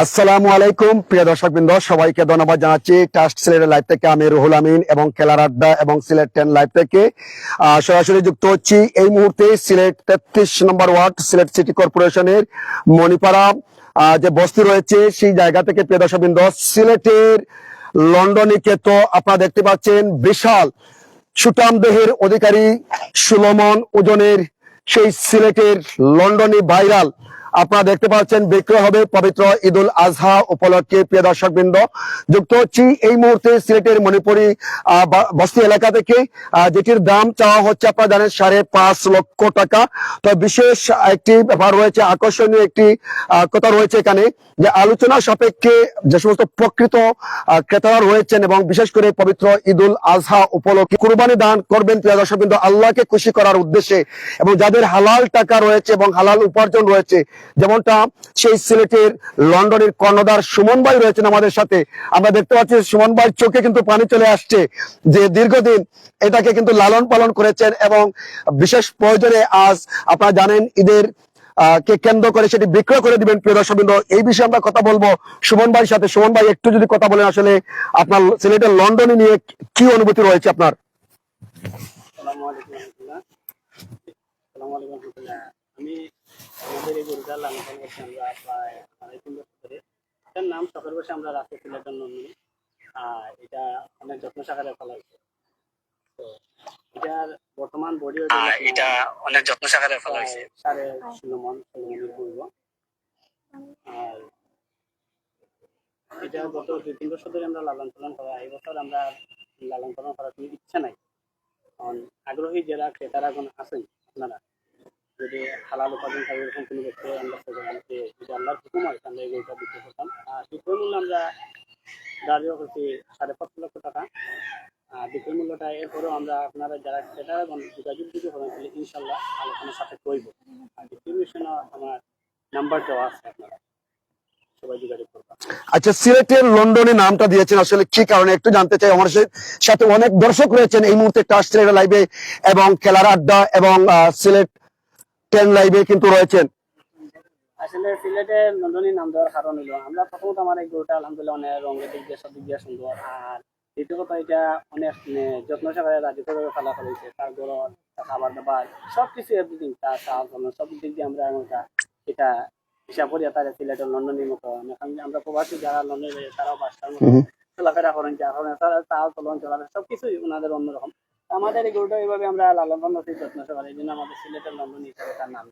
আসসালামু আলাইকুম, প্রিয় দর্শকবৃন্দ, সবাইকে ধন্যবাদ জানাচ্ছি। টাস্ট সিলেটের লাইভ থেকে আমি রুহুল আমিন এবং খেলার আড্ডা এবং সিলেট টেন লাইভ থেকে। সরাসরি যুক্ত হচ্ছি এই মুহূর্তে সিলেট তেত্রিশ নম্বর ওয়ার্ড সিলেট সিটি কর্পোরেশনের মণিপাড়া যে বস্তি রয়েছে সেই জায়গা থেকে, প্রিয় দর্শকবৃন্দ সিলেটের লন্ডনিকে তো আপনারা দেখতে পাচ্ছেন বিশাল সুটাম দেহের অধিকারী সুলমন ওজনের সেই সিলেটের লন্ডনি ভাইরাল আপনারা দেখতে পাচ্ছেন বিক্রয় হবে পবিত্র ঈদুল আজহা উপলক্ষে, প্রিয় দর্শক বৃন্দ যুক্ত হচ্ছি এই মুহূর্তে সিলেটের মণিপুরি বস্তি এলাকা থেকে। যেটির দাম চাওয়া হচ্ছে আপনারা জানেন সাড়ে পাঁচ লক্ষ টাকা। তো বিশেষ একটি ব্যাপার রয়েছে, আকর্ষণীয় একটি কথা রয়েছে এখানে যে আলোচনা সাপেক্ষে যে সমস্ত প্রকৃত ক্রেতারা রয়েছেন এবং বিশেষ করে পবিত্র ঈদুল আজহা উপলক্ষে কুরবানি দান করবেন, প্রিয় দর্শক বৃন্দ আল্লাহকে খুশি করার উদ্দেশ্যে এবং যাদের হালাল টাকা রয়েছে এবং হালাল উপার্জন রয়েছে যেমনটা সেই সিলেটের লন্ডনের কর্ণধার সুমন ভাই রয়েছেন আমাদের সাথে। আমরা দেখতে পাচ্ছি সুমন ভাইয়ের চোখে কিন্তু পানি চলে আসছে যে দীর্ঘদিন এটাকে কিন্তু লালন পালন করেছেন এবং বিশেষ প্রয়োজনে আজ আপনারা জানেন ঈদের কে কেন্দ্র করে সেটি বিক্রয় করে দিবেন প্রিয় দর্শকবৃন্দ। এই বিষয়ে আমরা কথা বলব সুমন ভাইয়ের সাথে। সুমন ভাই, একটু যদি কথা বলেন আসলে আপনার সিলেটের লন্ডনে নিয়ে কি অনুভূতি রয়েছে আপনার? আমি আমাদের এই গরুটা লালন পালন করছি আমরা প্রায় আড়াই তিন বছর ধরে। এটার নাম শখের বসে আমরা রাস্তা আর এটা অনেক যত্ন সাকারে ফেলা হয়েছে তো এটার বর্তমান বডি এটা অনেক যত্ন সাকারে ফেলা হয়েছে। সাড়ে ষোলো মন ষোলো মনের পূর্ব আর এটা গত দুই তিন বছর ধরে আমরা লালন পালন করা এই বছর আমরা লালন পালন করার কোনো ইচ্ছা নাই। কারণ আগ্রহী যারা ক্রেতারা এখন আছেন আপনারা যদি হালাল উপার্জন থাকে, এরকম কোনো ব্যক্তি যে যদি আল্লাহর হুকুম হয়, তাহলে এই গরুটা বিক্রি করতাম। আর বিক্রয় মূল্য আমরা দাঁড়িয়ে করছি সাড়ে পাঁচ লক্ষ টাকা। আর বিক্রয় মূল্যটা এরপরেও আমরা আপনারা যারা ক্রেতারা এবং যোগাযোগ যদি করেন, তাহলে ইনশাল্লাহ আলোচনার সাথে করব। আর ডিস্ট্রিবিউশন আমার নাম্বার দেওয়া আছে আপনারা। আচ্ছা সিলেটের লন্ডনে নামটা দিয়েছেন আসলে কি কারণে একটু জানতে চাই আমার সাথে। অনেক দর্শক রয়েছেন, এই মুহূর্তে সিলেটের লাইভে এবং খেলার আড্ডা এবং সিলেট টেন লাইভে কিন্তু রয়েছেন। আসলে সিলেটে নন্দনী নাম দেওয়ার কারণ হলো আমরা প্রথমত আমার এই গরুটা আলহামদুলিল্লাহ অনেক রঙের দিক দিয়ে সব দিক দিয়ে সুন্দর। আর দ্বিতীয় কথা এটা অনেক মানে, যত্ন সহকারে রাজি করে ফেলা ফেলেছে তার গরম খাবার দাবার সব কিছু এভরিথিং তার চাল সব দিক দিয়ে আমরা এটা এটা হিসাব করি তার সিলেটের লন্ডনের মতো। এখন আমরা প্রবাসী যারা লন্ডনে তারাও বাসার মতো চলাফেরা করেন যার কারণে তারা চাল চলন চলাফেরা সব কিছুই ওনাদের অন্যরকম। আমাদের এই গরুটা এইভাবে আমরা লালন পালন করছি যত্ন এই জন্য আমাদের সিলেটের হিসাবে তার নাম।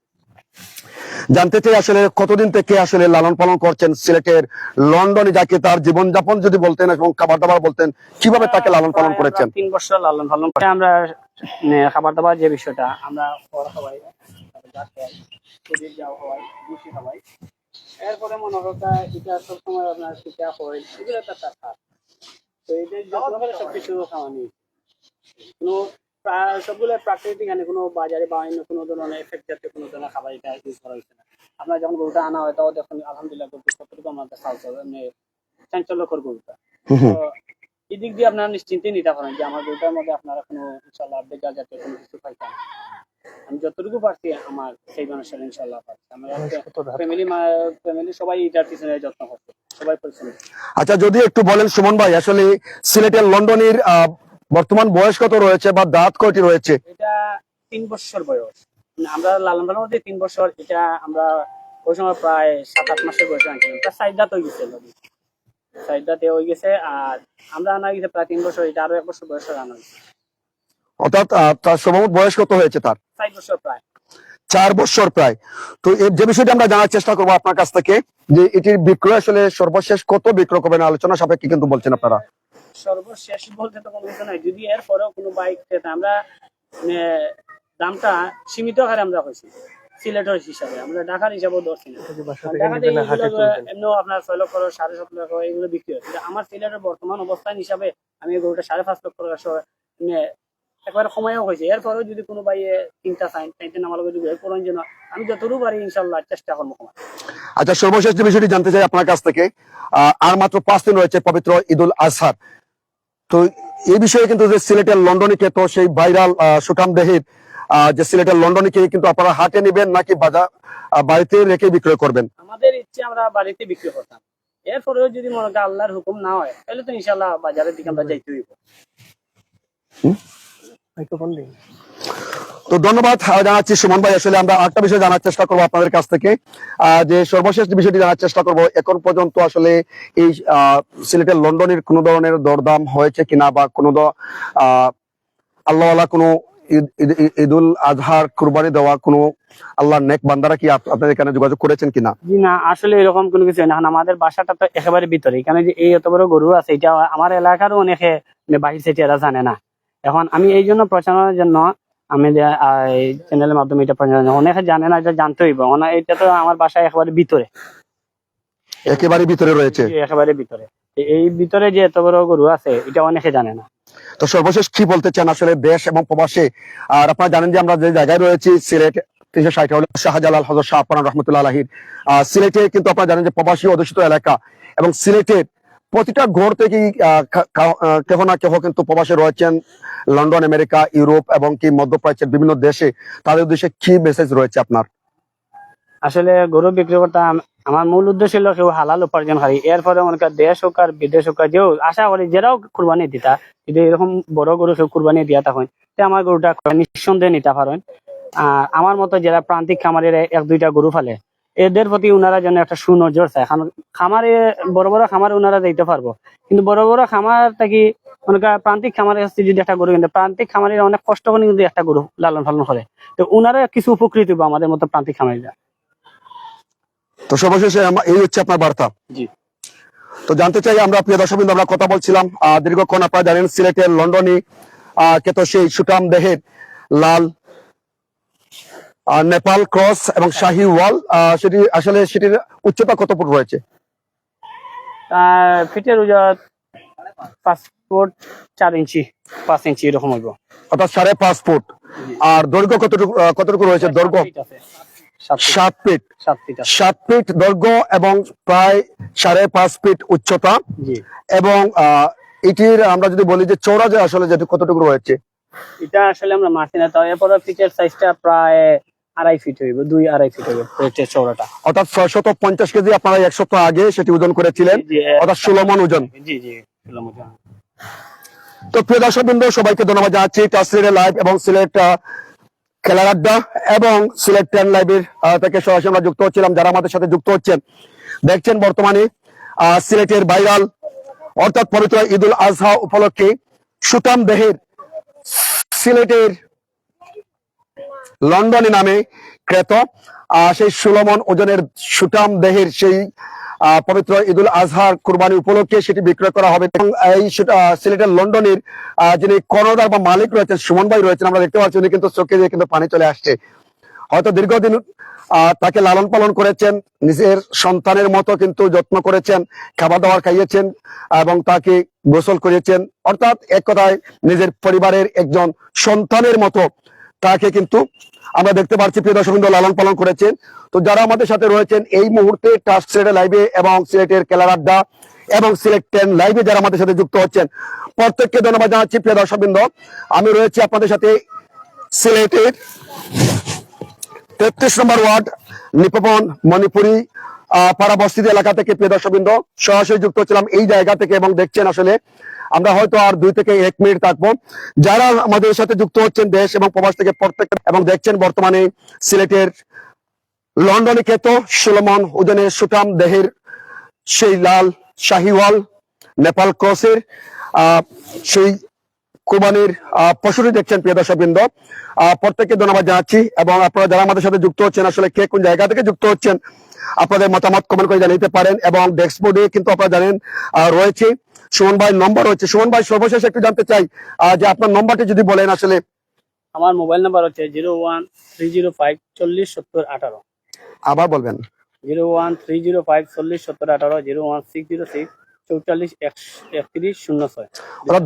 জানতে চাই আসলে কতদিন থেকে আসলে লালন পালন করছেন সিলেটের লন্ডনে যাকে তার জীবনযাপন যদি বলতেন এবং খাবার দাবার বলতেন কীভাবে তাকে লালন পালন করেছেন? তিন বছর লালন পালন করে আমরা খাবার দাবার যে বিষয়টা আমরা খাওয়াই এরপরে মনে এটা সবসময় আপনার পিঠা হয় এগুলো তার তো সবকিছু খাওয়ানি কোনো সবগুলো প্রাকৃতিক মানে কোনো বাজারে বা অন্য কোনো ধরনের এফেক্ট জাতীয় কোনো ধরনের খাবার এটা ইউজ করা হয়েছে না। আপনার যখন গরুটা আনা হয় তাও দেখুন আলহামদুলিল্লাহ গরুটা কতটুকু আমাদের সাহায্য মানে চাঞ্চল্যকর গরুটা। হুম। তো এই দিক দিয়ে আপনারা নিশ্চিন্তে নিতে পারেন যে আমার গরুটার মধ্যে আপনারা কোনো ইনশাল্লাহ বেকার জাতীয় কোনো কিছু পাইতেন না। আমি যতটুকু পারছি আমার সেই মানুষের ইনশাল্লাহ পারছি। আমার ফ্যামিলি ফ্যামিলি সবাই এটার পিছনে যত্ন করছে সবাই পরিশ্রম আচ্ছা যদি একটু বলেন সুমন ভাই আসলে সিলেটের লন্ডনের বর্তমান বয়স কত রয়েছে বা দাঁত কয়টি রয়েছে? এটা তিন বছর বয়স। মানে আমরা লালন পালন মধ্যে তিন বছর এটা আমরা ওই সময় প্রায় সাত আট মাসের বয়সে আনছিলাম। প্রায় সাইড দাঁত হয়ে গেছে সাইড দাঁতে হয়ে গেছে আর আমরা আনা গেছে প্রায় তিন বছর এটা আরও এক বছর বয়সের আনা অর্থাৎ তার সম্ভবত বয়স কত হয়েছে তার? বছর প্রায়। চার বছর প্রায়। তো যে বিষয়টা আমরা জানার চেষ্টা করব আপনার কাছ থেকে যে এটির বিক্রয় আসলে সর্বশেষ কত বিক্রয় করবেন আলোচনা সাপেক্ষে কিন্তু বলছেন আপনারা। সর্বশেষ বলতে তো কোনো কিছু নাই। যদি এর পরেও কোনো বাইক ক্রেতা আমরা মানে দামটা সীমিত হারে আমরা হয়েছি সিলেটের হিসাবে। আমরা ঢাকার হিসাবেও ধরছি না। ঢাকাতে এমনিও আপনার ছয় লক্ষ সাড়ে সাত লক্ষ এগুলো বিক্রি হয়। আমার সিলেটের বর্তমান অবস্থান হিসাবে আমি গরুটা সাড়ে পাঁচ লক্ষ মানে একবারে সময়ও হয়েছে। এরপরেও যদি কোনো বাইয়ে তিনটা সাইন তিনটা নামার লগে যদি এর পরের জন্য আমি যতটুকু পারি ইনশাল্লাহ চেষ্টা করব কমার। আচ্ছা সর্বশেষ যে বিষয়টি জানতে চাই আপনার কাছ থেকে আহ, আর মাত্র পাঁচ দিন রয়েছে পবিত্র ঈদুল আজহার। তো এই বিষয়ে কিন্তু যে সিলেটের লন্ডনিকে তো সেই ভাইরাল সুঠাম দেহির যে সিলেটের লন্ডনিকে কিন্তু আপনারা হাটে নেবেন নাকি বাজার বাড়িতে রেখে বিক্রয় করবেন? আমাদের ইচ্ছে আমরা বাড়িতে বিক্রয় করতাম। এরপরেও যদি মনে করেন আল্লাহর হুকুম না হয় তাহলে তো ইনশাল্লাহ বাজারের দিকে আমরা যাইতে হইব। মাইক্রোফোন দিন। তো ধন্যবাদ জানাচ্ছি সুমন ভাই। আসলে আমরা আরেকটা বিষয় জানার চেষ্টা করব আপনাদের কাছ থেকে। যে সর্বশেষ বিষয়টি জানার চেষ্টা করব এখন পর্যন্ত আসলে এই সিলেটের লন্ডনের কোনো ধরনের দরদাম হয়েছে কিনা বা কোনো দ- আহ, আল্লাহ কোনো ঈদ- ঈদ- ঈদ- ঈদুল আজহার কুরবানি দেওয়া কোনো আল্লাহর নেক বান্দারা কি আপনাদের এখানে যোগাযোগ করেছেন কিনা? জি না আসলে এরকম কোনো কিছু না। আমাদের বাসাটা তো একেবারে ভিতরে। এখানে যে এই এত বড় গরু আছে এটা আমার এলাকারও অনেকে মানে বাহির এরা জানে না। এখন আমি এই জন্য প্রচারণার জন্য আমি চ্যানেলের মাধ্যমে এটা অনেকে জানে না এটা জানতে হইব। এটা তো আমার বাসায় একেবারে ভিতরে। একেবারে ভিতরে রয়েছে। একেবারে ভিতরে। এই ভিতরে যে এত বড় গরু আছে এটা অনেকে জানে না। তো সর্বশেষ কি বলতে চান আসলে দেশ এবং প্রবাসে? আর আপনারা জানেন যে আমরা যে জায়গায় রয়েছি সিলেট তিনশো ষাট হল শাহজালাল হজর শাহ আপান রহমতুল্লাহ আলহির। সিলেটে কিন্তু আপনারা জানেন যে প্রবাসী অধ্যুষিত এলাকা। এবং সিলেটের প্রতিটা ঘর থেকে কেহ না কেহ কিন্তু প্রবাসে রয়েছেন। লন্ডন, আমেরিকা, ইউরোপ এবং কি মধ্যপ্রাচ্যের বিভিন্ন দেশে তাদের উদ্দেশ্যে কি মেসেজ রয়েছে আপনার? আসলে গরু বিক্রি করতে আমার মূল উদ্দেশ্য হলো কেউ হালাল উপার্জনকারী এরপরে করেন দেশ হোক আর বিদেশ হোক যেও আশা করি যারাও কুরবানি দিতা। যদি এরকম বড় গরু কেউ কুরবানি দিয়া তখন তে আমার গরুটা নিঃসন্দেহে নিতে পারেন। আর আমার মতো যারা প্রান্তিক খামারের এক দুইটা গরু ফালে এদের প্রতি উনারা যেন একটা সুনজর চায়। খামারে বড় বড় খামারে উনারা যাইতে পারব। কিন্তু বড় বড় খামার থাকি মনে প্রান্তিক খামারের কাছে যদি একটা গরু কিন্তু প্রান্তিক খামারের অনেক কষ্ট করে কিন্তু একটা গরু লালন পালন করে। তো উনারা কিছু উপকৃত হইবো আমাদের মতো প্রান্তিক খামারিরা। তো সর্বশেষে এই হচ্ছে আপনার বার্তা। জি। তো জানতে চাই আমরা প্রিয় দর্শক আমরা কথা বলছিলাম দীর্ঘক্ষণ আপনারা জানেন সিলেটের লন্ডনে আহ, কে তো সেই সুটাম দেহের লাল নেপাল ক্রস এবং শাহি ওয়াল সেটি আসলে সেটির উচ্চতা কত ফুট রয়েছে? তার ফিটের ওজন পাঁচ ফুট চার ইঞ্চি পাঁচ ইঞ্চি এরকম হইব। অর্থাৎ সাড়ে পাঁচ ফুট। আর দৈর্ঘ্য কতটুকু কতটুকু রয়েছে? দৈর্ঘ্য সাত ফিট। সাত ফিট। দৈর্ঘ্য এবং প্রায় সাড়ে পাঁচ ফিট উচ্চতা। এবং এটির আমরা যদি বলি যে চৌড়া যে আসলে যেটি কতটুকু রয়েছে? এটা আসলে আমরা মারছি না তাও এরপরে ফিটের সাইজটা প্রায় আড়াই ফিট হইব দুই আড়াই ফিট হইব অর্থাৎ ছয়শত পঞ্চাশ কেজি আপনারা এক সপ্তাহ আগে সেটি ওজন করেছিলেন অর্থাৎ ষোলো মন ওজন। জি জি ষোলো মতো। তো প্রিয় দর্শক বৃন্দ সবাইকে ধন্যবাদ জানাচ্ছি লাইভ এবং সিলেট খেলার আড্ডা এবং সিলেট টেন লাইভের থেকে সরাসরি আমরা যুক্ত হচ্ছিলাম। যারা আমাদের সাথে যুক্ত হচ্ছেন দেখছেন বর্তমানে সিলেটের ভাইরাল অর্থাৎ পবিত্র ঈদুল আজহা উপলক্ষে সুতাম দেহের সিলেটের লন্ডনে নামে ক্রেত সেই ষোলমন ওজনের সুটাম দেহের সেই পবিত্র ঈদুল আজহার কুরবানি উপলক্ষে সেটি বিক্রয় করা হবে। এবং এই সিলেটের লন্ডনের যিনি কর্ণধার বা মালিক রয়েছেন, সুমন ভাই রয়েছেন, আমরা দেখতে পাচ্ছি উনি কিন্তু চোখে দিয়ে কিন্তু পানি চলে আসছে। হয়তো দীর্ঘদিন তাকে লালন পালন করেছেন, নিজের সন্তানের মতো কিন্তু যত্ন করেছেন খাবার দাবার খাইয়েছেন, এবং তাকে গোসল করিয়েছেন। অর্থাৎ এক কথায় নিজের পরিবারের একজন সন্তানের মতো তাকে কিন্তু আমরা দেখতে পাচ্ছি প্রিয় দর্শক লালন পালন করেছেন। তো যারা আমাদের সাথে রয়েছেন, এই মুহূর্তে টাস্ক সিলেটের লাইভে এবং সিলেটের খেলার আড্ডা এবং সিলেট টেন লাইভে যারা আমাদের সাথে যুক্ত হচ্ছেন, প্রত্যেককে ধন্যবাদ জানাচ্ছি প্রিয় দর্শকবৃন্দ আমি রয়েছি আপনাদের সাথে সিলেটের তেত্রিশ নম্বর ওয়ার্ড নিপবন মণিপুরি পাড়া বস্তিতে এলাকা থেকে প্রিয় দর্শকবৃন্দ সরাসরি যুক্ত ছিলাম এই জায়গা থেকে এবং দেখছেন আসলে আমরা হয়তো আর দুই থেকে এক মিনিট থাকব। যারা আমাদের সাথে যুক্ত হচ্ছেন দেশ এবং প্রবাস থেকে প্রত্যেক এবং দেখছেন বর্তমানে সিলেটের লন্ডনে খ্যাত সুলমন ওজনের সুটাম দেহের সেই লাল শাহিওয়াল নেপাল ক্রসের আহ, সেই কোরবানির পশুটি দেখছেন প্রিয় দর্শকবৃন্দ। প্রত্যেককে ধন্যবাদ জানাচ্ছি এবং আপনারা যারা আমাদের সাথে যুক্ত হচ্ছেন আসলে কে কোন জায়গা থেকে যুক্ত হচ্ছেন আপনাদের মতামত কমেন্ট করে জানিয়ে পারেন এবং ডেস্কবোর্ডে কিন্তু আপনারা জানেন রয়েছে। সুমন ভাই নম্বর রয়েছে। সুমন ভাই সর্বশেষ একটু জানতে চাই যে আপনার নম্বরটি যদি বলেন আসলে। আমার মোবাইল নাম্বার হচ্ছে zero one three zero five চল্লিশ সত্তর আঠারো। আবার বলবেন। Zero one three zero five চল্লিশ সত্তর আঠারো zero one six zero six. চৌচল্লিশ একত্রিশ শূন্য ছয়।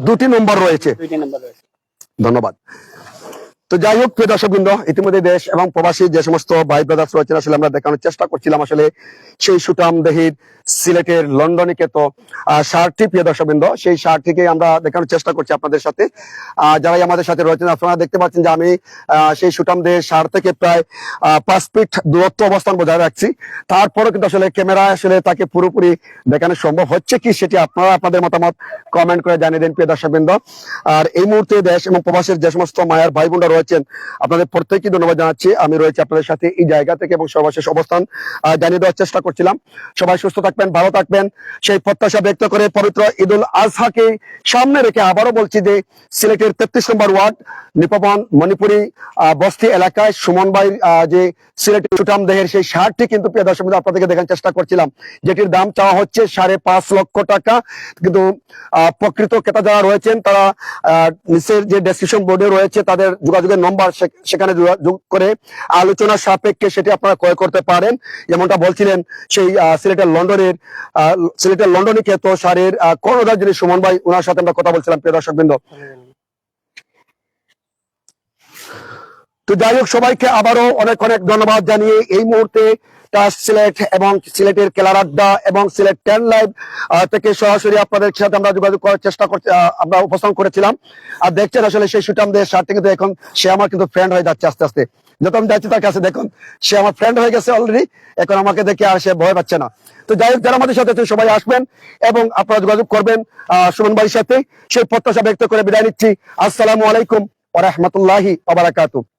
দুটি নম্বর রয়েছে। দুটি নম্বর রয়েছে। ধন্যবাদ। তো যাই হোক, প্রিয় দর্শকবৃন্দ, ইতিমধ্যে দেশ এবং প্রবাসী যে সমস্ত ভাই ব্রাদার্স রয়েছেন আসলে আমরা দেখানোর চেষ্টা করছিলাম আসলে সেই সুটাম দেহির সিলেটের লন্ডনে কেত শার্টটি প্রিয় দর্শকবৃন্দ। সেই শার্টটিকে আমরা দেখানোর চেষ্টা করছি আপনাদের সাথে। যারাই আমাদের সাথে রয়েছেন, আপনারা দেখতে পাচ্ছেন যে আমি সেই সুটাম দেহের শার্ট থেকে প্রায় পাঁচ ফিট দূরত্ব অবস্থান বজায় রাখছি। তারপরেও কিন্তু আসলে ক্যামেরা আসলে তাকে পুরোপুরি দেখানো সম্ভব হচ্ছে কি সেটি আপনারা আপনাদের মতামত কমেন্ট করে জানিয়ে দেন, প্রিয় দর্শকবৃন্দ। আর এই মুহূর্তে দেশ এবং প্রবাসের যে সমস্ত মায়ের ভাই বোনরা রয়েছেন। আপনাদের প্রত্যেককে ধন্যবাদ জানাচ্ছি। আমি রয়েছি আপনাদের সাথে এই জায়গা থেকে এবং সর্বশেষ অবস্থান জানিয়ে দেওয়ার চেষ্টা করছিলাম। সবাই সুস্থ থাকবেন, ভালো থাকবেন। সেই প্রত্যাশা ব্যক্ত করে পবিত্র ঈদুল আজহাকে সামনে রেখে আবারও বলছি যে, সিলেটের তেত্রিশ নম্বর ওয়ার্ড, নিপবন, মণিপুরি বস্তি এলাকায় সুমন ভাই যে সিলেটের সুটাম দেহের সেই শার্টটি কিন্তু প্রিয় দর্শক আপনাদেরকে দেখার চেষ্টা করছিলাম। যেটির দাম চাওয়া হচ্ছে সাড়ে পাঁচ লক্ষ টাকা। কিন্তু প্রকৃত ক্রেতা যারা রয়েছেন, তারা নিচের যে ডেসক্রিপশন বোর্ডে রয়েছে, তাদের যোগাযোগের নম্বর সেখানে যোগাযোগ করে আলোচনা সাপেক্ষে সেটি আপনারা ক্রয় করতে পারেন। যেমনটা বলছিলেন, সেই সিলেটের লন্ডনের সিলেটের লন্ডনে খ্যাত সারের কর্ণধার যিনি সুমন ভাই ওনার সাথে আমরা কথা বলছিলাম, প্রিয় দর্শক তো যাই হোক, সবাইকে আবারও অনেক অনেক ধন্যবাদ জানিয়ে এই মুহূর্তে টাস সিলেট এবং সিলেটের এবং সিলেট টেন লাইভ থেকে সরাসরি আপনাদের সাথে আমরা যোগাযোগ করার চেষ্টা আমরা উপস্থাপন করেছিলাম। আর দেখছেন আসলে সেই কিন্তু এখন সে আমার কিন্তু ফ্রেন্ড হয়ে যাচ্ছে আস্তে আস্তে। যত আমি যাচ্ছি তার কাছে দেখুন, সে আমার ফ্রেন্ড হয়ে গেছে অলরেডি এখন আমাকে দেখে আর সে ভয় পাচ্ছে না। তো যাই হোক, যারা আমাদের সাথে সবাই আসবেন এবং আপনারা যোগাযোগ করবেন সুমন ভাইয়ের সাথে। সেই প্রত্যাশা ব্যক্ত করে বিদায় নিচ্ছি। আসসালামু আলাইকুম ওয়া রাহমাতুল্লাহি ওয়া বারাকাতুহু।